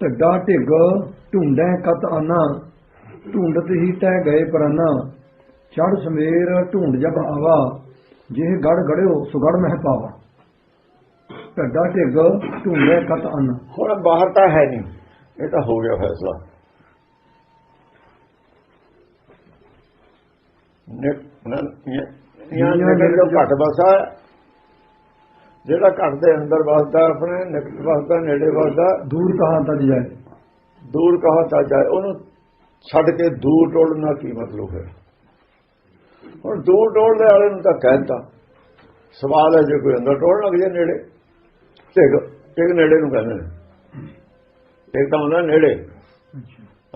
ਢੱਡਾ TIG ਢੂੰਡੈ ਕਤ ਆਨਾ ਢੂੰਡਤ ਹੀ ਟਹਿ ਗਏ ਪਰਾਨਾ ਚੜ ਸਮੇਰ ਢੂੰਡ ਜਬ ਆਵਾ ਜਿਹ ਗੜ ਗੜਿਓ ਸੁਗੜ ਮਹਿ ਪਾਵਾ ਢੱਡਾ ਢਿੱਗ ਢੂੰਡੈ ਕਤ ਆਨਾ ਹੁਣ ਬਾਹਰ ਤਾਂ ਹੈ ਨਹੀਂ ਇਹ ਤਾਂ ਹੋ ਗਿਆ ਫੈਸਲਾ ਨਿਕ ਨਿਆਂ ਨਿਕਲ ਜੋ ਘਟ ਬਸਾ ਜਿਹੜਾ ਘਟ ਦੇ ਅੰਦਰ ਵਸਦਾ ਆਪਣੇ ਨਿਕਟ ਵਸਦਾ ਨੇੜੇ ਵਸਦਾ ਦੂਰ ਕਹਾਂ ਤਜ ਜਾਏ? ਦੂਰ ਕਹਾ ਤਾਂ ਜਾਏ ਉਹਨੂੰ ਛੱਡ ਕੇ ਦੂਰ ਟੋਲਣਾ ਕੀ ਮਤਲਬ ਹੈ? ਹੁਣ ਦੂਰ ਟੋਲਦੇ ਵਾਲੇ ਨੂੰ ਤਾਂ ਕਹਿਤਾ ਸਵਾਲ ਹੈ ਜੇ ਕੋਈ ਅੰਦਰ ਟੋਲ ਲੱਗ ਜੇ ਨੇੜੇ ਟਿਕ ਟਿਕ ਨੇੜੇ ਨੂੰ ਕਹਿੰਦੇ ਨੇ। ਟਿਕ ਤਾਂ ਹੁੰਦਾ ਨੇੜੇ।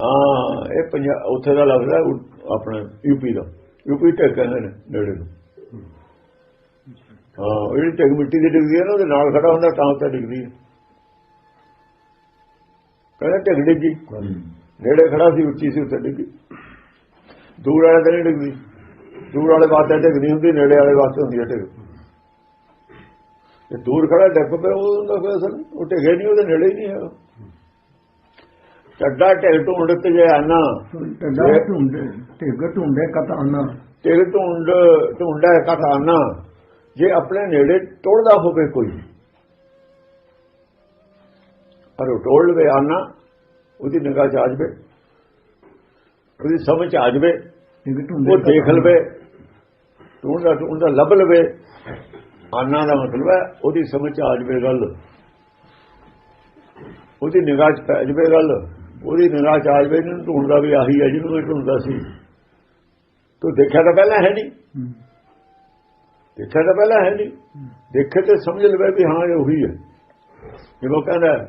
ਹਾਂ ਇਹ ਪੰਜਾਬ ਉੱਥੇ ਦਾ ਉ- ਆਪਣੇ ਯੂਪੀ ਦਾ। ਯੂਪੀ ਟਿਕ ਕਹਿੰਦੇ ਨੇ ਨੇੜੇ ਨੂੰ। ਹਾਂ ਉਹ ਜਿਹੜੀ ਟਿਕ ਮਿੱਟੀ ਦੀ ਡਿੱਗਦੀ ਹੈ ਨਾ ਉਹਦੇ ਨਾਲ ਖੜਾ ਹੁੰਦਾ ਤਾਂ ਉੱਤੇ ਡਿੱਗਦੀ ਹੈ। ਕਹਿੰਦਾ ਟਿਕ ਡਿੱਗੀ। ਨੇੜੇ ਖੜਾ ਸੀ ਉੱਚੀ ਸੀ ਉੱਤੇ ਡਿੱਗੀ। ਦੂਰ ਵਾਲੇ ਤੇ ਨਹੀਂ ਡਿੱਗਦੀ। ਦੂਰ ਵਾਲੇ ਵਾਸਤੇ ਡਿੱਗਦੀ ਹੁੰਦੀ ਨੇੜੇ ਵਾਲੇ ਵਾਸਤੇ ਹੁੰਦੀ ਹੈ ਡਿੱਗ ਜੇ ਦੂਰ ਖੜਾ ਡਿੱਗ ਪਿਆ ਉਹਦਾ ਕੋਈ ਅਸਰ ਨਹੀਂ। ਉਹ ਟਿਕੇ ਨਹੀਂ ਉਹਦੇ ਨੇੜੇ ਹੀ ਨਹੀਂ ਹੈ ਚੱਡਾ ਢਿੱਗ ਢੂੰਡ ਤੇ ਜੇ ਆਨਾ। ਢੱਡਾ ਢੂੰਡੇ ਢਿੱਗ ਢੂੰਡੇ ਕਤ ਆਨਾ ਢਿੱਗ ਢੂੰਡ ਢੂੰਡਾ ਆਨਾ ਜੇ ਆਪਣੇ ਨੇੜੇ ਟੋੜਦਾ ਹੋਵੇ ਕੋਈ। ਪਰ ਉਹ ਟੋੜ ਲਵੇ ਆਨਾ ਉਹਦੀ ਨਿਗਾਹ ਚ ਆ ਜਾਵੇ। ਉਹਦੀ ਸਮਝ ਚ ਆ ਜਾਵੇ। ਉਹ ਦੇਖ ਲਵੇ। ਢੂੰਡਦਾ ਢੂੰਡਦਾ ਲੱਭ ਲਵੇ। ਆਨਾ ਦਾ ਮਤਲਬ ਹੈ ਉਹਦੀ ਸਮਝ ਚ ਆ ਜਾਵੇ ਗੱਲ। ਉਹਦੀ ਨਿਗਾਹ ਚ ਪੈ ਜਾਵੇ ਗੱਲ। ਉਹਦੀ ਨਿਗਾਹ ਚ ਆ ਜਾਵੇ ਇਹਨੂੰ ਢੂੰਡਦਾ ਵੀ ਆਹੀ ਹੈ ਜਿਹਨੂੰ ਇਹ ਢੂੰਡਦਾ ਸੀ। ਤੂੰ ਦੇਖਿਆ ਤਾਂ ਪਹਿਲਾਂ ਹੈ ਨਹੀਂ। ਦੇਖਿਆ ਤਾਂ ਪਹਿਲਾਂ ਹੈ ਨਹੀਂ। ਦੇਖੇ ਤੇ ਸਮਝ ਲਵੇ ਵੀ ਹਾਂ ਇਹ ਉਹੀ ਹੈ। ਜਿਵੇਂ ਕਹਿੰਦਾ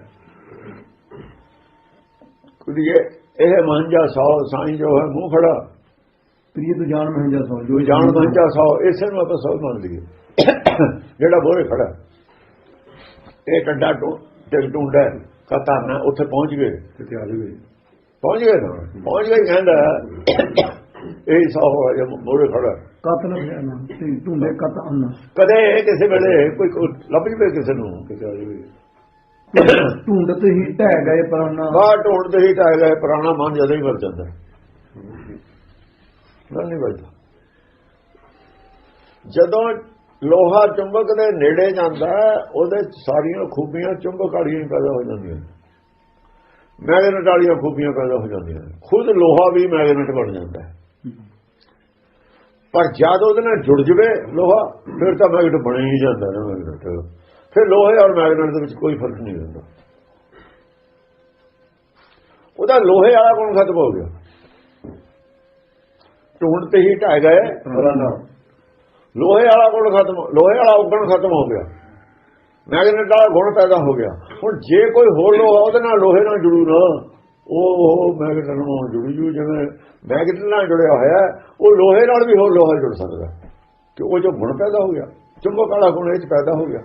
ਕੁੜੀਏ ਇਹ ਮਹੰਜਾ ਸੌ ਸਾਈਂ ਜੋ ਹੈ ਮੂੰਹ ਫੜਾ ਪ੍ਰਿਯ ਤੂੰ ਜਾਣ ਮਹਿੰਜਾ ਸੋ ਜੋ ਜਾਣ ਮਹੰਜਾ ਸੌ ਇਸੇ ਨੂੰ ਆਪਾਂ ਸੌ ਮੰਨ ਲਈਏ। ਜਿਹੜਾ ਬੋਰੇ ਖੜਾ। ਇਹ ਟੱਡਾ ਟਿਕ ਟੁੰਡਾ ਕਤਾ ਨਾ ਉੱਥੇ ਪਹੁੰਚ ਗਏ। ਕਿਤੇ ਆ ਜਾਵੇ। ਪਹੁੰਚ ਗਏ ਨਾ। ਪਹੁੰਚ ਗਏ ਕਹਿੰਦਾ ਇਹ ਸੌ ਹੋਇਆ ਜੇ ਬੋਰੇ ਖੜਾ। ਕਤ ਨਾ ਫਿਆਨਾ ਤੇ ਢੂੰਡੇ ਕਤ ਆਨਾ ਕਦੇ ਕਿਸੇ ਵੇਲੇ ਕੋਈ ਲੱਭ ਜਵੇ ਕਿਸੇ ਨੂੰ ਕਿਤੇ ਆ ਜਾਵੇ। ਢੂੰਡਤ ਹੀ ਟਹਿ ਗਏ ਪਰਾਨਾ ਬਾਹਰ ਢੋਣਦੇ ਹੀ ਟਾਇ ਗਏ ਪੁਰਾਣਾ ਮਨ ਜਦੋਂ ਹੀ ਮਰ ਜਾਂਦਾ। ਗੱਲ ਨਹੀਂ ਬਚਦਾ ਜਦੋਂ ਲੋਹਾ ਚੁੰਬਕ ਦੇ ਨੇੜੇ ਜਾਂਦਾ ਹੈ, ਉਹਦੇ 'ਚ ਸਾਰੀਆਂ ਖੂਬੀਆਂ ਚੁੰਬਕ ਵਾਲੀਆਂ ਹੀ ਪੈਦਾ ਹੋ ਜਾਂਦੀਆਂ। ਨੇ ਮੈਗਨੇਟ ਵਾਲੀਆਂ ਖੂਬੀਆਂ ਪੈਦਾ ਹੋ ਜਾਂਦੀਆਂ ਨੇ। ਖੁਦ ਲੋਹਾ ਵੀ ਮੈਗਨੇਟ ਬਣ ਜਾਂਦਾ। ਹੈ ਪਰ ਜਦ ਉਹਦੇ ਨਾਲ ਜੁੜ ਜਵੇ ਲੋਹਾ, ਫਿਰ ਤਾਂ ਮੈਗਨੇਟ ਬਣ ਹੀ ਜਾਂਦਾ ਨਾ ਮੈਗਨੇਟ। ਫਿਰ ਲੋਹੇ ਔਰ ਮੈਗਨੇਟ ਦੇ ਵਿੱਚ ਕੋਈ ਫ਼ਰਕ ਨਹੀਂ ਹੁੰਦਾ। ਉਹਦਾ ਲੋਹੇ ਵਾਲਾ ਗੁਣ ਖਤਮ ਹੋ ਗਿਆ। ਢੂੰਡ ਤੇ ਹੀ ਢਾਇ ਗਏ ਲੋਹੇ ਵਾਲਾ ਗੁਣ ਖਤਮ, ਲੋਹੇ ਵਾਲਾ ਗੁਣ ਖਤਮ ਹੋ ਗਿਆ। ਮੈਗਨੇਟ ਵਾਲਾ ਗੁਣ ਪੈਦਾ ਹੋ ਗਿਆ। ਹੁਣ ਜੇ ਕੋਈ ਹੋਰ ਲੋਹਾ ਉਹਦੇ ਨਾਲ ਲੋਹੇ ਨਾਲ ਜੁੜੂ ਨਾ ਉਹ ਉਹ ਮੈਗਨੇਟ ਨਾਲ ਜੁੜੂ ਜੂ, ਜਿਵੇਂ ਮੈਗਨੇਟ ਨਾਲ ਜੁੜਿਆ ਹੋਇਆ ਉਹ ਲੋਹੇ ਨਾਲ ਵੀ ਹੋਰ ਲੋਹਾ ਜੁੜ ਸਕਦਾ ਕਿ ਉਹ ਜੋ ਗੁਣ ਪੈਦਾ ਹੋ ਗਿਆ, ਚੁੰਬਕ ਵਾਲਾ ਗੁਣ ਇਹ ਚ ਪੈਦਾ ਹੋ ਗਿਆ।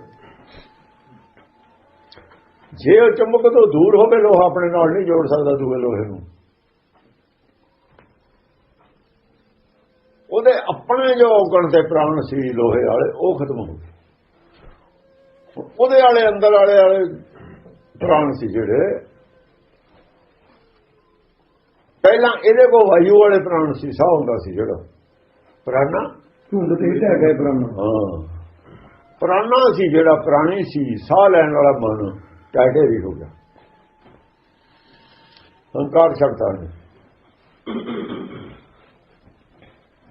ਜੇ ਉਹ ਚੁੰਬਕ ਤੋਂ ਦੂਰ ਹੋਵੇ, ਲੋਹਾ ਆਪਣੇ ਨਾਲ ਨਹੀਂ ਜੋੜ ਸਕਦਾ ਦੂਏ ਲੋਹੇ ਨੂੰ। ਉਹਦੇ ਆਪਣੇ ਜੋ ਔਗਣ ਤੇ ਪ੍ਰਾਣ ਸੀ ਲੋਹੇ ਵਾਲੇ, ਉਹ ਖਤਮ ਹੋ ਗਏ। ਉਹਦੇ ਵਾਲੇ ਅੰਦਰ ਵਾਲੇ ਵਾਲੇ ਪ੍ਰਾਣ ਸੀ ਜਿਹੜੇ ਪਹਿਲਾਂ ਇਹਦੇ ਕੋ ਵਾਯੂ ਵਾਲੇ ਪ੍ਰਾਣ ਸੀ ਸਾਹ ਹੁੰਦਾ ਸੀ ਜਿਹੜਾ। ਪ੍ਰਾਣਾ? ਢੂੰਡਤ ਹੀ ਟਹਿ ਗਏ ਪਰਾਨਾ ਹਾਂ। ਪ੍ਰਾਣਾ ਸੀ ਜਿਹੜਾ ਪ੍ਰਾਣੀ ਸੀ ਸਾਹ ਲੈਣ ਵਾਲਾ ਮਨ ਟਾਟੇ ਵੀ ਹੋ ਗਿਆ। ਹੰਕਾਰ ਛੱਡਤਾ ਨੇ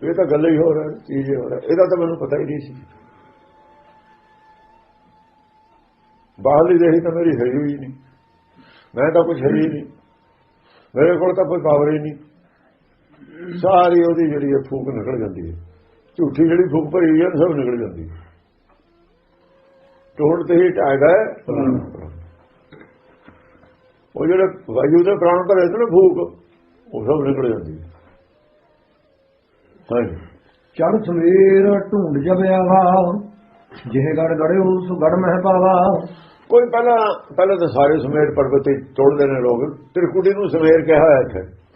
ਇਹ ਤਾਂ ਗੱਲ ਹੀ ਹੋ ਰਹੀ ਚੀਜ਼ ਹੀ ਹੋ। ਰਹੀ ਇਹਦਾ ਤਾਂ ਮੈਨੂੰ ਪਤਾ ਹੀ ਨਹੀਂ ਸੀ। ਬਾਹਰਲੀ ਦੇਹੀ ਤਾਂ ਮੇਰੀ ਹੈ ਹੀ ਨਹੀਂ। ਮੈਂ ਤਾਂ ਕੁਝ ਹੈ ਹੀ ਨਹੀਂ। ਮੇਰੇ ਕੋਲ ਤਾਂ ਕੋਈ ਪਾਵਰ ਹੀ ਨਹੀਂ। ਸਾਰੀ ਉਹਦੀ ਜਿਹੜੀ ਹੈ ਫੂਕ ਨਿਕਲ ਜਾਂਦੀ ਹੈ। ਝੂਠੀ ਜਿਹੜੀ ਫੂਕ ਭਰੀ ਹੈ ਸਭ ਨਿਕਲ ਜਾਂਦੀ ਹੈ। ਟੋੜ ਤੇ ਹੀ ਟਾਇ ਗਏ ਉਹ ਜਿਹੜੇ ਵਾਯੂ ਦੇ ਪ੍ਰਾਣ ਭਰੇ ਨਾ ਫੂਕ ਉਹ ਸਭ ਨਿਕਲ ਜਾਂਦੀ ਹੈ। ਹਾਂਜੀ। ਚੜ ਸਵੇਰ ਢੂੰਡ ਜਬ ਆਵਾ ਜਿਹ ਗੜ ਗੜਿਓ ਸੋ ਗੜ ਮਹਿ ਪਾਵਾ। ਕੋਈ ਪਹਿਲਾਂ ਪਹਿਲਾਂ ਤਾਂ ਸਾਰੇ ਸਮੇਰ ਪਰਬਤ ਤੇ ਤੋੜਦੇ ਨੇ ਲੋਕ। ਤ੍ਰਿਕੁਟੀ ਨੂੰ ਸਮੇਰ ਕਿਹਾ ਹੋਇਆ ਇੱਥੇ।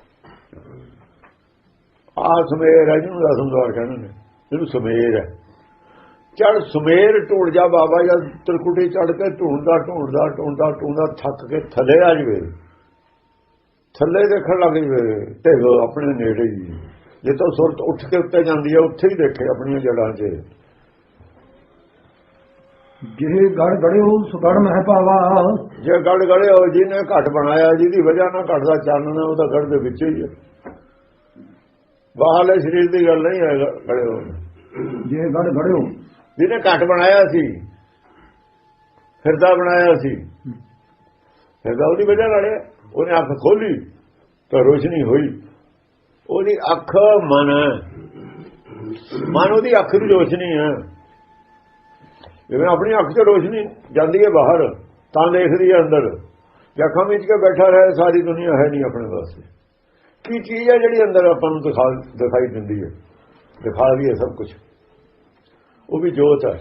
ਆ ਸਮੇਰ ਹੈ, ਜਿਹਨੂੰ ਰਸਮਦਾਰ ਕਹਿੰਦੇ ਨੇ। ਇਹਨੂੰ ਸਮੇਰ ਹੈ। ਚੜ ਸਮੇਰ ਢੂੜ ਜਾ ਬਾਬਾ, ਜਦ ਤ੍ਰਿਕੁਟੀ ਚੜ ਕੇ ਢੂੰਡਦਾ ਢੂੰਡਦਾ ਢੂੰਡਦਾ ਢੂੰਡਦਾ, ਥੱਕ ਕੇ ਥੱਲੇ ਆ ਜਵੇ। ਥੱਲੇ ਦੇਖਣ ਲੱਗ ਜਵੇ ਢਿੱਗ ਆਪਣੇ ਨੇੜੇ ਹੀ। ਜੇ ਤਾਂ ਸੁਰਤ ਉੱਠ ਕੇ ਉੱਤੇ ਜਾਂਦੀ ਹੈ, ਉੱਥੇ ਹੀ ਦੇਖੇ ਆਪਣੀਆਂ ਜੜਾਂ 'ਚ। ਜਿਹੇ ਗੜ ਗੜਿਓ ਸੁਗੜ ਮਹਿ ਪਾਵਾ। ਜੇ ਗੜ ਗੜੇ ਹੋ ਜਿਹਨੇ ਘਟ ਬਣਾਇਆ ਜਿਹਦੀ ਵਜ੍ਹਾ ਨਾਲ ਘਟਦਾ ਚਾਨਣ ਉਹ ਤਾਂ ਗੜ ਦੇ ਵਿੱਚ ਹੀ ਹੈ ਬਾਹਰਲੇ ਸਰੀਰ ਦੀ ਗੱਲ ਨਹੀਂ ਹੈ ਗ- ਗੜੇ ਹੋ। ਜਿਹੇ ਗੜ ਗੜਿਓ ਜਿਹਨੇ ਘਟ ਬਣਾਇਆ ਸੀ ਫਿਰਦਾ ਬਣਾਇਆ ਸੀ ਫਿਰਦਾ ਉਹਦੀ ਵਜ੍ਹਾ ਨਾਲ। ਉਹਨੇ ਅੱਖ ਖੋਲੀ ਤਾਂ ਰੋਸ਼ਨੀ ਹੋਈ। ਉਹਦੀ ਅੱਖ ਮਨ ਮਨ ਉਹਦੀ ਅੱਖ ਦੀ ਰੋਸ਼ਨੀ ਹੈ। ਜਿਵੇਂ ਆਪਣੀ ਅੱਖ 'ਚ ਰੋਸ਼ਨੀ ਜਾਂਦੀ ਹੈ ਬਾਹਰ ਤਾਂ ਦੇਖਦੀ ਹੈ ਅੰਦਰ। ਜੇ ਅੱਖਾਂ ਵਿੱਚ ਕੇ ਬੈਠਾ ਰਹੇ ਸਾਰੀ ਦੁਨੀਆ ਹੈ ਨਹੀਂ ਆਪਣੇ ਵਾਸਤੇ। ਕੀ ਚੀਜ਼ ਹੈ ਜਿਹੜੀ ਅੰਦਰ ਆਪਾਂ ਨੂੰ ਦਿਖਾ ਦਿਖਾਈ ਦਿੰਦੀ ਹੈ? ਦਿਖਾ ਵੀ ਹੈ ਸਭ ਕੁਝ ਉਹ ਵੀ ਜੋਤ ਹੈ।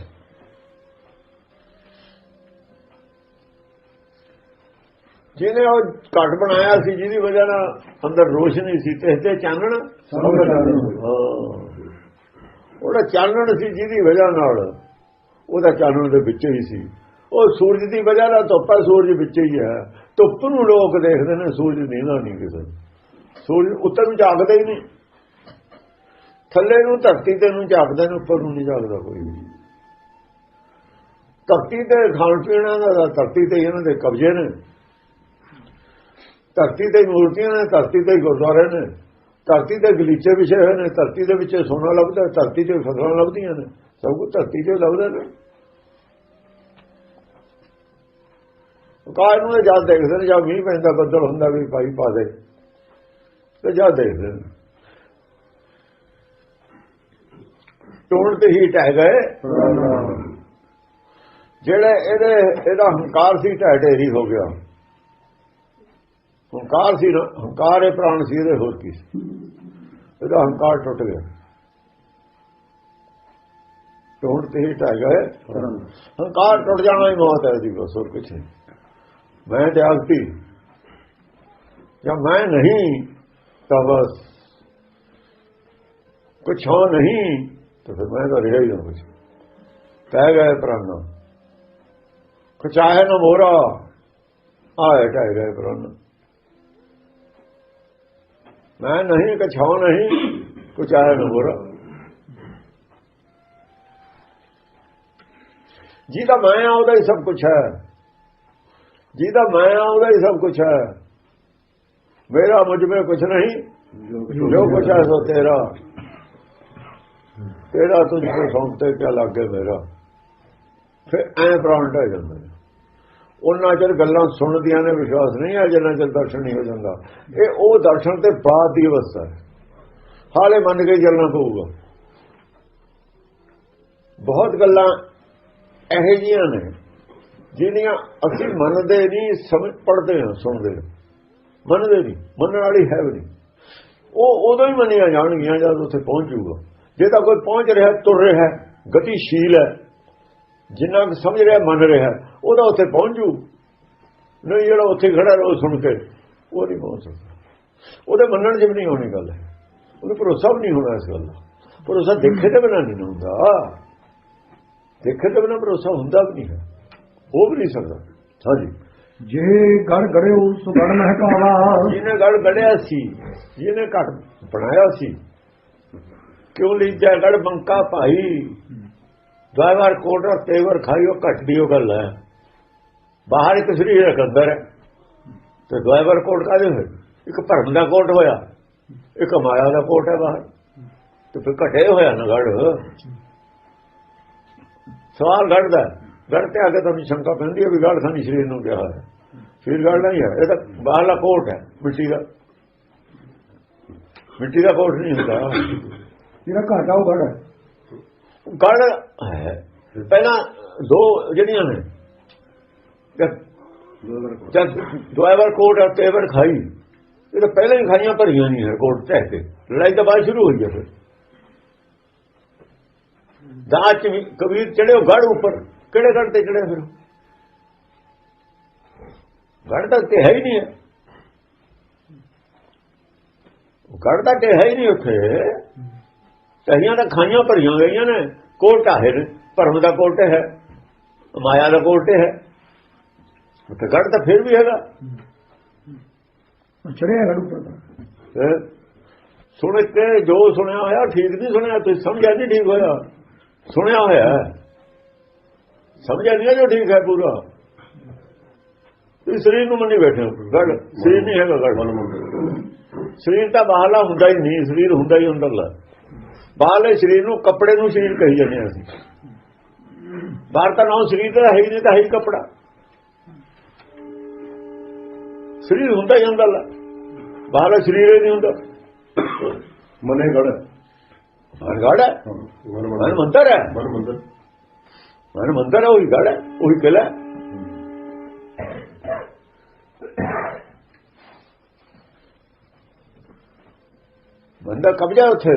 ਜਿਹਨੇ ਉਹ ਘਟ ਬਣਾਇਆ ਸੀ ਜਿਹਦੀ ਵਜ੍ਹਾ ਨਾਲ ਅੰਦਰ ਰੋਸ਼ਨੀ ਸੀ ਤੇ ਤੇ ਚਾਨਣ ਸਭ ਚਾਨਣ ਹਾਂ। ਉਹਦਾ ਚਾਨਣ ਸੀ ਜਿਹਦੀ ਵਜ੍ਹਾ ਨਾਲ ਉਹਦਾ ਚਾਨਣ ਦੇ ਵਿੱਚ ਹੀ ਸੀ। ਉਹ ਸੂਰਜ ਦੀ ਵਜ੍ਹਾ ਨਾਲ ਧੁੱਪ ਹੈ ਸੂਰਜ ਵਿੱਚ ਹੀ ਹੈ। ਧੁੱਪ ਨੂੰ ਲੋਕ ਦੇਖਦੇ ਨੇ, ਸੂਰਜ ਦੀਨਾ ਨਹੀਂ ਕਿਸੇ ਸੂਰਜ ਉੱਤਰ ਨੂੰ ਝਾਕਦਾ ਹੀ ਨਹੀਂ। ਥੱਲੇ ਨੂੰ, ਧਰਤੀ ਤੇ ਨੂੰ ਝਾਕਦੇ ਨੇ ਉੱਪਰ ਨੂੰ ਨਹੀਂ ਝਾਕਦਾ ਕੋਈ ਵੀ। ਧਰਤੀ ਤੇ ਖਾਣ ਪੀਣਾ ਦਾ ਧਰਤੀ ਤੇ ਇਹਨਾਂ ਦੇ ਕਬਜ਼ੇ ਨੇ। ਧਰਤੀ ਤੇ ਮੂਰਤੀਆਂ ਨੇ, ਧਰਤੀ ਤੇ ਗੁਰਦੁਆਰੇ ਨੇ। ਧਰਤੀ ਤੇ ਗਲੀਚੇ ਵਿਛੇ ਹੋਏ ਨੇ, ਧਰਤੀ ਦੇ ਵਿੱਚ ਸੋਨਾ ਲੱਭਦਾ, ਧਰਤੀ ਤੇ ਫਸਲਾਂ ਲੱਭਦੀਆਂ ਨੇ। ਸਭ ਕੁਝ ਧਰਤੀ ਤੇ ਲੱਭਦਾ ਨੇ। ਕਾਹ ਨੂੰ ਜਦ ਦੇਖਦੇ ਨੇ ਜਦ ਮੀਂਹ ਪੈਂਦਾ, ਬੱਦਲ ਹੁੰਦਾ, ਵੀ ਭਾਈ ਪਾ ਦੇ। ਤੇ ਜਦ ਦੇਖਦੇ ਨੇ। ਟੋਣ ਤੇ ਹੀ ਟਹਿ ਗਏ। ਜਿਹੜੇ ਇਹਦੇ, ਇਹਦਾ ਹੰਕਾਰ ਸੀ, ਢਹਿ ਢੇਰੀ ਹੋ ਗਿਆ। ਹੰਕਾਰ ਸੀ, ਹੰਕਾਰ ਇਹ ਪ੍ਰਾਣ ਸੀ, ਇਹਦੇ ਹੋਰ ਕੀ ਸੀ? ਇਹਦਾ ਹੰਕਾਰ ਟੁੱਟ ਗਿਆ। ਟੋਣ ਤੇ ਹੀ ਢਹਿ ਗਏ। ਹੰਕਾਰ ਟੁੱਟ ਜਾਣਾ ਹੀ ਮੌਤ ਹੈ ਜੀ, ਬਸ ਹੋਰ ਕੁਛ ਨਹੀਂ। ਮੈਂ ਤਿਆਗਤੀ ਜਦ ਮੈਂ ਨਹੀਂ, ਤਾਂ ਬਸ ਕੁਛ ਹੋ ਨਹੀਂ, ਤਾਂ ਫਿਰ ਮੈਂ ਤਾਂ ਰਿਹਾ ਹੀ ਨਾ ਕੁਛ। ਕਹਿ ਗਏ ਪ੍ਰਾਣਾ। ਕੁਛ ਆਏ ਨਾ ਮੋਰਾ ਆਏ ਕਹਿ ਗਏ ਪ੍ਰਾਣਾ। ਮੈਂ ਨਹੀਂ, ਕੁਛ ਹੋ ਨਹੀਂ ਕੁਛ ਆਏ ਨਾ ਮੋਰਾ ਜਿਹਦਾ ਮੈਂ ਆ, ਉਹਦਾ ਹੀ ਸਭ ਕੁਝ ਹੈ। ਜਿਹਦਾ ਮੈਂ ਆ, ਉਹਦਾ ਹੀ ਸਭ ਕੁਝ ਹੈ। ਮੇਰਾ ਮੁਝ ਵਿੱਚ ਕੁਝ ਨਹੀਂ, ਜੋ ਕੁਛ ਹੈ ਸੋ ਤੇਰਾ। ਤੇਰਾ ਤੁਝ ਕੋ ਸੌਂਪਤੇ ਕਿਆ ਲੱਗੇ ਮੇਰਾ। ਫਿਰ ਐ ਪ੍ਰਾਣ ਢਹਿ ਜਾਂਦਾ ਉਹਨਾਂ ਚਿਰ ਗੱਲਾਂ ਸੁਣਦੀਆਂ ਨੇ, ਵਿਸ਼ਵਾਸ ਨਹੀਂ ਆ ਜਿੰਨਾ ਚਿਰ ਦਰਸ਼ਨ ਨਹੀਂ ਹੋ ਜਾਂਦਾ। ਇਹ ਉਹ ਦਰਸ਼ਨ ਤੇ ਬਾਅਦ ਦੀ ਅਵਸਥਾ ਹੈ। ਹਾਲੇ ਮੰਨ ਕੇ ਚੱਲਣਾ ਪਊਗਾ। ਬਹੁਤ ਗੱਲਾਂ ਇਹੋ ਜਿਹੀਆਂ ਨੇ। ਜਿਹੜੀਆਂ ਅਸੀਂ ਮੰਨਦੇ ਨਹੀਂ, ਸਮਝ ਪੜਦੇ ਹਾਂ, ਸੁਣਦੇ ਹਾਂ। ਮੰਨਦੇ ਨਹੀਂ, ਮੰਨਣ ਵਾਲੀ ਹੈ ਵੀ ਨਹੀਂ। ਉਹ ਉਦੋਂ ਹੀ ਮੰਨੀਆਂ ਜਾਣਗੀਆਂ ਜਦ ਉੱਥੇ ਪਹੁੰਚ ਜਾਊਗਾ। ਜੇ ਤਾਂ ਕੋਈ ਪਹੁੰਚ ਰਿਹਾ ਤੁਰ ਰਿਹਾ ਗਤੀਸ਼ੀਲ ਹੈ, ਜਿੰਨਾ ਕੁ ਸਮਝ ਰਿਹਾ, ਮੰਨ ਰਿਹਾ ਉਹਦਾ ਉੱਥੇ ਪਹੁੰਚ ਜੂ ਨਹੀਂ, ਜਿਹੜਾ ਉੱਥੇ ਖੜਾ ਰੋ ਸੁਣ ਕੇ ਉਹ ਨਹੀਂ ਪਹੁੰਚ ਸਕਦਾ। ਉਹਦੇ ਮੰਨਣ ਜਿਵੇਂ ਨਹੀਂ ਹੋਣੀ ਗੱਲ ਹੈ। ਉਹਨੂੰ ਭਰੋਸਾ ਵੀ ਨਹੀਂ ਹੋਣਾ ਇਸ ਗੱਲ ਦਾ। ਭਰੋਸਾ ਦੇਖੇ ਤੇ ਬਿਨਾਂ ਨਹੀਂ ਹੁੰਦਾ। ਦੇਖੇ ਤੇ ਬਿਨਾਂ ਭਰੋਸਾ ਹੁੰਦਾ ਵੀ ਨਹੀਂ ਹੈ। ਉਹ ਵੀ ਨਹੀਂ ਸਕਦਾ ਹਾਂਜੀ। ਜਿਹੇ ਗੜ ਗੜਿਓ ਸੁਗੜ ਮਹਿ ਪਾਵਾ ਜਿਹਨੇ ਗੜ ਗੜਿਆ ਸੀ ਜਿਹਨੇ ਘਟ ਬਣਾਇਆ ਸੀ ਕਿਉਂ ਲੀਜਾ ਗੜ ਬੰਕਾ ਭਾਈ? ਦਵਾਰ ਕੋਟਾ ਤੇਵਰ ਖਾਈਓ ਘਟ ਦੀ ਉਹ ਗੱਲ ਹੈ। ਬਾਹਰ ਇੱਕ ਸਰੀਰ ਹੈ ਅੰਦਰ ਹੈ। ਤੇ ਦਵਾਰ ਕੋਟ ਕਾਦੇ ਹੋਏ? ਇੱਕ ਭਰਮ ਦਾ ਕੋਟ ਹੋਇਆ ਇੱਕ ਮਾਇਆ ਦਾ ਕੋਟ ਹੈ ਬਾਹਰ। ਤੇ ਫਿਰ ਘਟੇ ਹੋਇਆ ਨਾ ਗੜ। ਸਵਾਲ ਘੜਦਾ ਗੜ ਤੇ ਆ ਕੇ ਤੁਹਾਨੂੰ ਸ਼ੰਕਾ ਪੈਂਦੀ ਹੈ ਵੀ ਗੜ ਸਾਨੀ ਸਰੀਰ ਨੂੰ ਕਿਹਾ ਹੈ। ਫਿਰ ਗੜ ਨਹੀਂ ਹੈ ਇਹ ਤਾਂ ਬਾਹਰਲਾ ਕੋਟ ਹੈ ਮਿੱਟੀ ਦਾ। ਮਿੱਟੀ ਦਾ ਕੋਟ ਨਹੀਂ ਹੁੰਦਾ। ਜਿਹੜਾ ਘਾਟਾ ਉਹ ਗੜ ਹੈ। ਗੜ ਹੈ। ਪਹਿਲਾਂ ਦੋ ਜਿਹੜੀਆਂ ਨੇ ਜਦ- ਦੁਆਵਰ ਕੋਟ ਅਤੇ ਤੇਵਰ ਖਾਈ ਇਹ ਤਾਂ ਪਹਿਲਾਂ ਹੀ ਖਾਈਆਂ ਭਰੀਆਂ ਨਹੀਂ ਹੈ ਕੋਟ ਤਹਿ ਕੇ ਲੜਾਈ ਤਾਂ ਬਾਅਦ ਸ਼ੁਰੂ ਹੋਈ ਹੈ ਫਿਰ। ਦਾਚ ਵੀ ਕਬੀਰ ਚੜਿਓ ਗੜ ਉੱਪਰ। ਕਿਹੜੇ ਗੜ ਤੇ ਚੜਿਆ ਫਿਰ? ਗੜ ਤਾਂ ਤੇ ਹੈ ਹੀ ਨਹੀਂ ਹੈ ਗੜ ਤਾਂ ਤੇ ਹੈ ਹੀ ਨਹੀਂ ਉੱਥੇ। ਕਹੀਆਂ ਤਾਂ ਖਾਈਆਂ ਭਰੀਆਂ ਗਈਆਂ ਨੇ। ਕੋਟ ਨੇ। ਭਰਮ ਦਾ ਕੋਟ ਹੈ। ਮਾਇਆ ਦਾ ਕੋਟ ਹੈ। ਉੱਥੇ ਗੜ ਤਾਂ ਫਿਰ ਵੀ ਹੈਗਾ। ਚੜਿਆ ਗੜ ਉੱਪਰ। ਹੈਂ? ਸੁਣ ਕੇ ਜੋ ਸੁਣਿਆ ਹੋਇਆ ਠੀਕ ਨਹੀਂ ਸੁਣਿਆ ਤੁਸੀਂ ਸਮਝਿਆ ਨਹੀਂ ਠੀਕ ਹੋਇਆ। ਸੁਣਿਆ ਹੋਇਆ ਹੈ। ਸਮਝਿਆ ਨਹੀਂ ਜੋ ਠੀਕ ਹੈ ਪੂਰਾ। ਤੁਸੀਂ ਸਰੀਰ ਨੂੰ ਮੰਨੀ ਬੈਠੇ ਹੋ। ਗੜ ਸਰੀਰ ਨਹੀਂ ਹੈਗਾ ਗੜ ਸਰੀਰ ਤਾਂ ਬਾਹਰਲਾ ਹੁੰਦਾ ਹੀ ਨਹੀਂ ਸਰੀਰ ਹੁੰਦਾ ਹੀ ਅੰਦਰਲਾ। ਬਾਹਰਲੇ ਸਰੀਰ ਨੂੰ ਕੱਪੜੇ ਨੂੰ ਸਰੀਰ ਕਹੀ ਜਾਂਦੇ ਹਾਂ ਅਸੀਂ। ਬਾਹਰ ਤਾਂ ਨਾਮ ਸਰੀਰ ਦਾ ਹੈ ਹੀ ਨਹੀਂ ਤਾਂ ਹੈ ਹੀ ਕੱਪੜਾ। ਸਰੀਰ ਹੁੰਦਾ ਹੀ ਅੰਦਰਲਾ। ਬਾਹਰਲਾ ਸਰੀਰ ਹੀ ਨਹੀਂ ਹੁੰਦਾ। ਮਨੇ ਗੜ ਮਨ ਹੈ ਮਨ ਮਨ ਮੰਦਰ ਹੈ? ਮਨ ਮੰਦਰ ਮਨ ਮੰਦਰ ਹੈ ਉਹੀ ਗੜ ਹੈ ਉਹੀ ਕਿਲਾ ਹੈ ਮਨ ਦਾ ਕਬਜ਼ਾ ਉੱਥੇ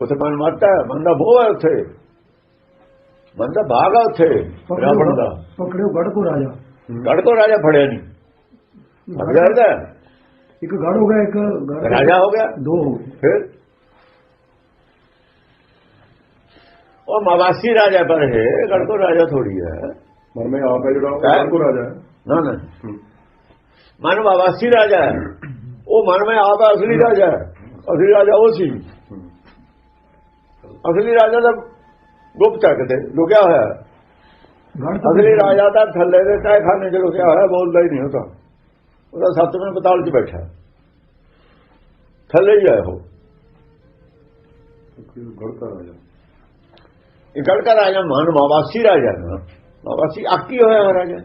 ਉੱਥੇ ਮਨ ਮਰਦਾ ਹੈ ਮਨ ਦਾ ਮੋਹ ਹੈ ਉੱਥੇ ਮਨ ਦਾ ਭਾਗ ਹੈ ਉੱਥੇ ਰਾਵਣ ਦਾ ਪਕੜਿਓ ਗੜ ਕੋ ਰਾਜਾ ਗੜ ਕੋ ਰਾਜਾ ਫੜਿਆ ਨਹੀਂ ਫੜ ਜਾਂਦਾ। ਇੱਕ ਗੜ ਹੋ ਗਿਆ ਇੱਕ ਰਾਜਾ ਹੋ ਗਿਆ ਦੋ ਹੋ ਗਏ ਫਿਰ ਉਹ ਮਵਾਸੀ ਰਾਜਾ ਪਰ ਹੈ ਗੜਕੋ ਰਾਜਾ ਥੋੜੀ ਹੈ। ਮਨ ਮੇ ਆਪ ਹੈ ਜਿਹੜਾ ਗੜਕੋ ਰਾਜਾ ਨਾ ਨਾ। ਮਨ ਮਵਾਸੀ ਰਾਜਾ ਹੈ। ਉਹ ਮਨ ਮੇ ਆਪ ਹੈ ਅਸਲੀ ਰਾਜਾ ਅਸਲੀ ਰਾਜਾ ਉਹ ਸੀ। ਅਸਲੀ ਰਾਜਾ ਦਾ ਗੁਪਤ ਹੈ ਕਿਤੇ ਲੁਕਿਆ ਹੋਇਆ ਅਸਲੀ ਰਾਜਾ ਦਾ ਥੱਲੇ ਦੇ ਖਾਨੇ 'ਚ ਲੁਕਿਆ ਹੋਇਆ ਬੋਲਦਾ ਹੀ ਨਹੀਂ ਹੁੰਦਾ ਉਹਦਾ ਸਤਵੇਂ ਪਤਾਲ 'ਚ ਬੈਠਾ ਥੱਲੇ ਹੀ ਆਇਆ ਉਹ। ਗੜਕਾ ਰਾਜਾ। ਇਹ ਗੜ ਕਾ ਰਾਜਾ ਮਨ ਮਵਾਸੀ ਰਾਜਾ ਨਾ। ਮਵਾਸੀ ਆਕੀ ਹੋਇਆ ਰਾਜਾ।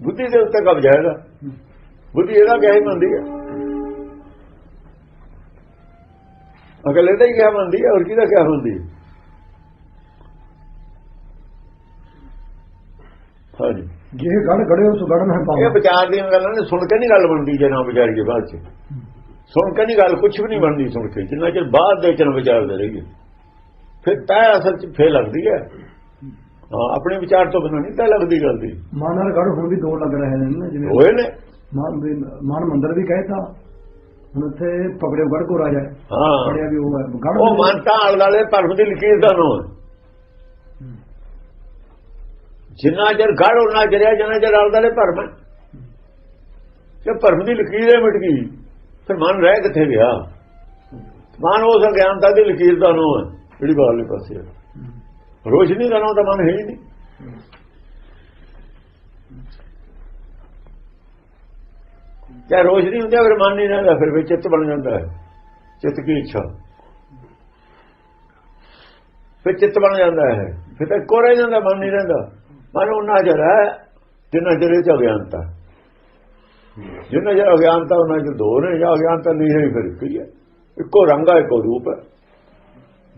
ਬੁੱਧੀ ਦੇ ਉੱਤੇ ਕਬਜ਼ਾ ਹੈਗਾ ਬੁੱਧੀ ਇਹਦਾ ਕਿਹਾ ਹੀ ਮੰਨਦੀ ਹੈ। ਅਗਲ ਇਹਦਾ ਹੀ ਕਿਹਾ ਮੰਨਦੀ ਹੈ ਹੋਰ ਕਿਹਦਾ ਕਿਹਾ ਹੁੰਦੀ ਹੈ। ਹਾਂਜੀ। ਜੇ ਗੜ ਗੜਿਓ ਸੋ ਗੜ ਮੈਂ ਇਹ ਪਾਵਾਂ ਵਿਚਾਰ ਦੀਆਂ ਗੱਲਾਂ ਨੇ ਸੁਣ ਕੇ ਨਹੀਂ ਗੱਲ ਬਣਦੀ ਜੇ ਨਾ ਵਿਚਾਰੀਏ ਬਾਅਦ ਚ। ਸੁਣ ਕੇ ਨਹੀਂ ਗੱਲ ਕੁਝ ਵੀ ਨਹੀਂ ਬਣਦੀ ਸੁਣ ਕੇ। ਜਿੰਨਾ ਚਿਰ ਬਾਅਦ ਦੇ ਚਨ ਵਿਚਾਰਦੇ ਰਹੀਏ। ਫਿਰ ਤੈ ਅਸਲ ਚ ਫੇ ਲੱਗਦੀ ਹੈ। ਹਾਂ ਆਪਣੇ ਵਿਚਾਰ ਤੋਂ ਬਿਨਾਂ ਨਹੀਂ ਤੈ ਲੱਗਦੀ ਗੱਲ ਦੀ। ਮਨ ਨਾਲ ਗੜ ਹੁਣ ਵੀ ਦੋ ਲੱਗ ਰਹੇ ਨੇ ਨਾ ਜਿਵੇਂ ਹੋਏ ਨੇ। ਮਨ ਮਨ ਮੰਦਰ ਵੀ ਕਹਿਤਾ। ਹੁਣ ਉੱਥੇ ਪਕੜਿਓ ਗੜ ਕੋ ਰਾਜਾ ਹਾਂ। ਪੜਿਆ ਵੀ ਉਹ ਗੜ ਉਹ ਮੰਨਤਾ ਆਲ ਵਾਲੇ ਭਰਮ ਦੀ ਲਕੀਰ ਦਾ ਨੋ ਜਿੰਨਾ ਚਿਰ ਗੜ ਉਹਨਾਂ ਚਿਰ ਜਿੰਨਾ ਚਿਰ ਆਲ ਵਾਲੇ ਭਰਮ ਹੈ। ਜੇ ਭਰਮ ਦੀ ਲਕੀਰ ਹੈ ਮਿਟ ਗਈ। ਫਿਰ ਮਨ ਰਹਿ ਕਿੱਥੇ ਗਿਆ? ਮਨ ਉਸ ਅਗਿਆਨਤਾ ਦੀ ਲਕੀਰ ਦਾ ਨੋ ਹੈ ਜਿਹੜੀ ਬਾਹਰਲੇ ਪਾਸੇ ਹੈ ਰੋਸ਼ਨੀ ਦਾ ਨੋ ਤਾਂ ਮਨ ਹੈ ਹੀ ਨਹੀਂ। ਜੇ ਰੋਸ਼ਨੀ ਹੁੰਦੀ ਹੈ ਫਿਰ ਮਨ ਨਹੀਂ ਰਹਿੰਦਾ, ਫਿਰ ਵੀ ਚਿੱਤ ਬਣ ਜਾਂਦਾ ਹੈ। ਚਿੱਤ ਕੀ ਇੱਛਾ? ਫਿਰ ਚਿੱਤ ਬਣ ਜਾਂਦਾ ਹੈ। ਫਿਰ ਤਾਂ ਇੱਕੋ ਰਹਿ ਜਾਂਦਾ, ਮਨ ਨਹੀਂ ਰਹਿੰਦਾ। ਮਨ ਉਹਨਾਂ ਚਿਰ ਹੈ, ਜਿੰਨਾ ਚਿਰ ਇਹ ਚ ਅਗਿਆਨਤਾ ਜਿੰਨਾ ਜਿਹੜਾ ਅਗਿਆਨਤਾ ਉਹਨਾਂ ਚ ਦੋ ਨੇ ਜਾਂ ਅਗਿਆਨਤਾ ਨਹੀਂ ਹੈ ਫਿਰ ਕੀ ਹੈ ਇੱਕੋ ਰੰਗ ਹੈ ਇੱਕੋ ਰੂਪ ਹੈ।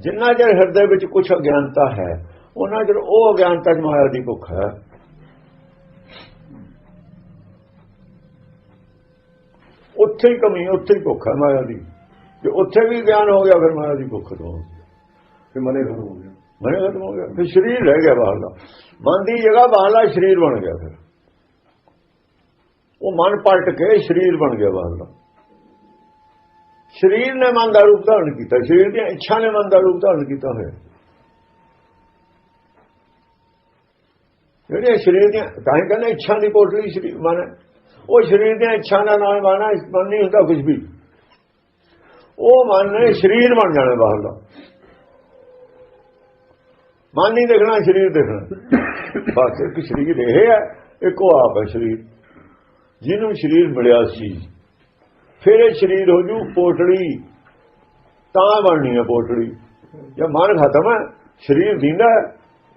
ਜਿੰਨਾ ਚਿਰ ਹਿਰਦੇ ਵਿੱਚ ਕੁਝ ਅਗਿਆਨਤਾ ਹੈ ਉਹਨਾਂ ਚਿਰ ਉਹ ਅਗਿਆਨਤਾ ਚ ਮਾਇਆ ਦੀ ਭੁੱਖ ਹੈ। ਉੱਥੇ ਹੀ ਕਮੀ ਉੱਥੇ ਹੀ ਭੁੱਖ ਹੈ ਮਾਇਆ ਦੀ। ਜੇ ਉੱਥੇ ਵੀ ਗਿਆਨ ਹੋ ਗਿਆ ਫਿਰ ਮਾਇਆ ਦੀ ਭੁੱਖ ਤੋਂ ਫਿਰ ਮਨੇ ਖਤਮ ਹੋ ਗਿਆ। ਮਨੇ ਖਤਮ ਹੋ ਗਿਆ। ਫਿਰ ਸਰੀਰ ਰਹਿ ਗਿਆ ਬਾਹਰ ਦਾ। ਮਨ ਦੀ ਜਗ੍ਹਾ ਬਾਹਰਲਾ ਸਰੀਰ ਬਣ ਗਿਆ ਫਿਰ। ਉਹ ਮਨ ਪਲਟ ਕੇ ਸਰੀਰ ਬਣ ਗਿਆ ਬਾਹਰਲਾ ਸਰੀਰ ਨੇ ਮਨ ਦਾ ਰੂਪ ਧਾਰਨ ਕੀਤਾ, ਸਰੀਰ ਦੀਆਂ ਇੱਛਾ ਨੇ ਮਨ ਦਾ ਰੂਪ ਧਾਰਨ ਕੀਤਾ ਹੋਇਆ। ਜਿਹੜੀਆਂ ਸਰੀਰ ਦੀਆਂ, ਤਾਂ ਹੀ ਕਹਿੰਦੇ ਇੱਛਾ ਦੀ ਪੋਟਲੀ ਸਰੀਰ ਮਨ ਹੈ। ਉਹ ਸਰੀਰ ਦੀਆਂ ਇੱਛਾ ਦਾ ਨਾਮ ਮਾਨਾ ਇਸ ਮਨ ਨਹੀਂ ਹੁੰਦਾ ਕੁਝ ਵੀ। ਉਹ ਮਨ ਨੇ ਸਰੀਰ ਬਣ ਜਾਣਾ ਬਾਹਰਲਾ ਮਨ ਨਹੀਂ ਦੇਖਣਾ, ਸਰੀਰ ਦੇਖਣਾ। ਬਸ ਇੱਕ ਸਰੀਰ ਇਹ ਹੈ, ਇੱਕ ਉਹ ਆਪ ਹੈ ਸਰੀਰ। ਜਿਹਨੂੰ ਸਰੀਰ ਮਿਲਿਆ ਸੀ, ਫਿਰ ਇਹ ਸਰੀਰ ਹੋ ਜੂ ਪੋਟੜੀ। ਤਾਂ ਬਣਨੀ ਹੈ ਪੋਟੜੀ। ਜੇ ਮਨ ਖਤਮ ਹੈ, ਸਰੀਰ ਦਿੰਦਾ ਹੈ,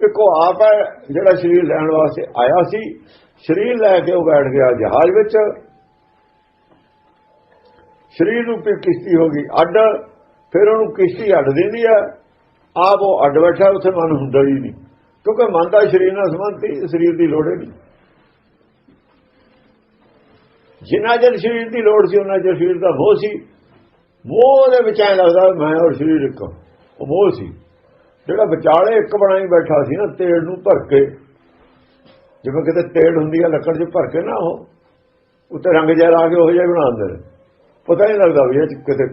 ਇੱਕੋ ਆਪ ਹੈ ਜਿਹੜਾ ਸਰੀਰ ਲੈਣ ਵਾਸਤੇ ਆਇਆ ਸੀ। ਸਰੀਰ ਲੈ ਕੇ ਉਹ ਬੈਠ ਗਿਆ ਜਹਾਜ਼ ਵਿੱਚ। ਸਰੀਰ ਨੂੰ ਫਿਰ ਕਿਸ਼ਤੀ ਹੋ ਗਈ ਅੱਡ, ਫਿਰ ਉਹਨੂੰ ਕਿਸ਼ਤੀ ਅੱਡ ਦਿੰਦੀ ਹੈ। ਆਪ ਉਹ ਅੱਡ ਬੈਠਾ, ਉੱਥੇ ਮਨ ਹੁੰਦਾ ਹੀ ਨਹੀਂ। ਕਿਉਂਕਿ ਮਨ ਦਾ ਸਰੀਰ ਨਾਲ ਸੰਬੰਧ ਸਰੀਰ ਦੀ ਲੋੜ ਹੀ ਨਹੀਂ। ਜਿੰਨਾ ਚਿਰ ਸਰੀਰ ਦੀ ਲੋੜ ਸੀ ਉਹਨਾਂ ਚਿਰ ਸਰੀਰ ਦਾ ਮੋਹ ਸੀ। ਮੋਹ ਦੇ ਵਿੱਚ ਐ ਲੱਗਦਾ, ਮੈਂ ਔਰ ਸਰੀਰ ਇੱਕ ਹਾਂ। ਉਹ ਮੋਹ ਸੀ। ਜਿਹੜਾ ਵਿਚਾਲੇ ਇੱਕ ਬਣਾਈ ਬੈਠਾ ਸੀ ਨਾ ਤੇੜ ਨੂੰ ਭਰ ਕੇ, ਜਿਵੇਂ ਕਿਤੇ ਤੇੜ ਹੁੰਦੀ ਹੈ ਲੱਕੜ 'ਚ ਭਰ ਕੇ ਨਾ ਉਹ, ਉੱਤੇ ਰੰਗ ਜਿਹਾ ਲਾ ਕੇ ਉਹ ਜਿਹਾ ਬਣਾ ਦਿੰਦੇ ਨੇ। ਪਤਾ ਹੀ ਨਹੀਂ ਲੱਗਦਾ ਵੀ ਇਹ ਕਿਤੇ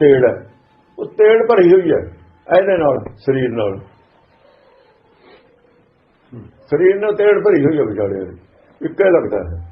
ਤੇੜ ਹੈ। ਉਹ ਤੇੜ ਭਰੀ ਹੋਈ ਹੈ, ਇਹਦੇ ਨਾਲ, ਸਰੀਰ ਨਾਲ। ਸਰੀਰ ਨਾਲ ਤੇੜ ਭਰੀ ਹੋਈ ਹੈ ਵਿਚਾਲੇ ਦੀ। ਇੱਕੇ ਲੱਗਦਾ ਹੈ।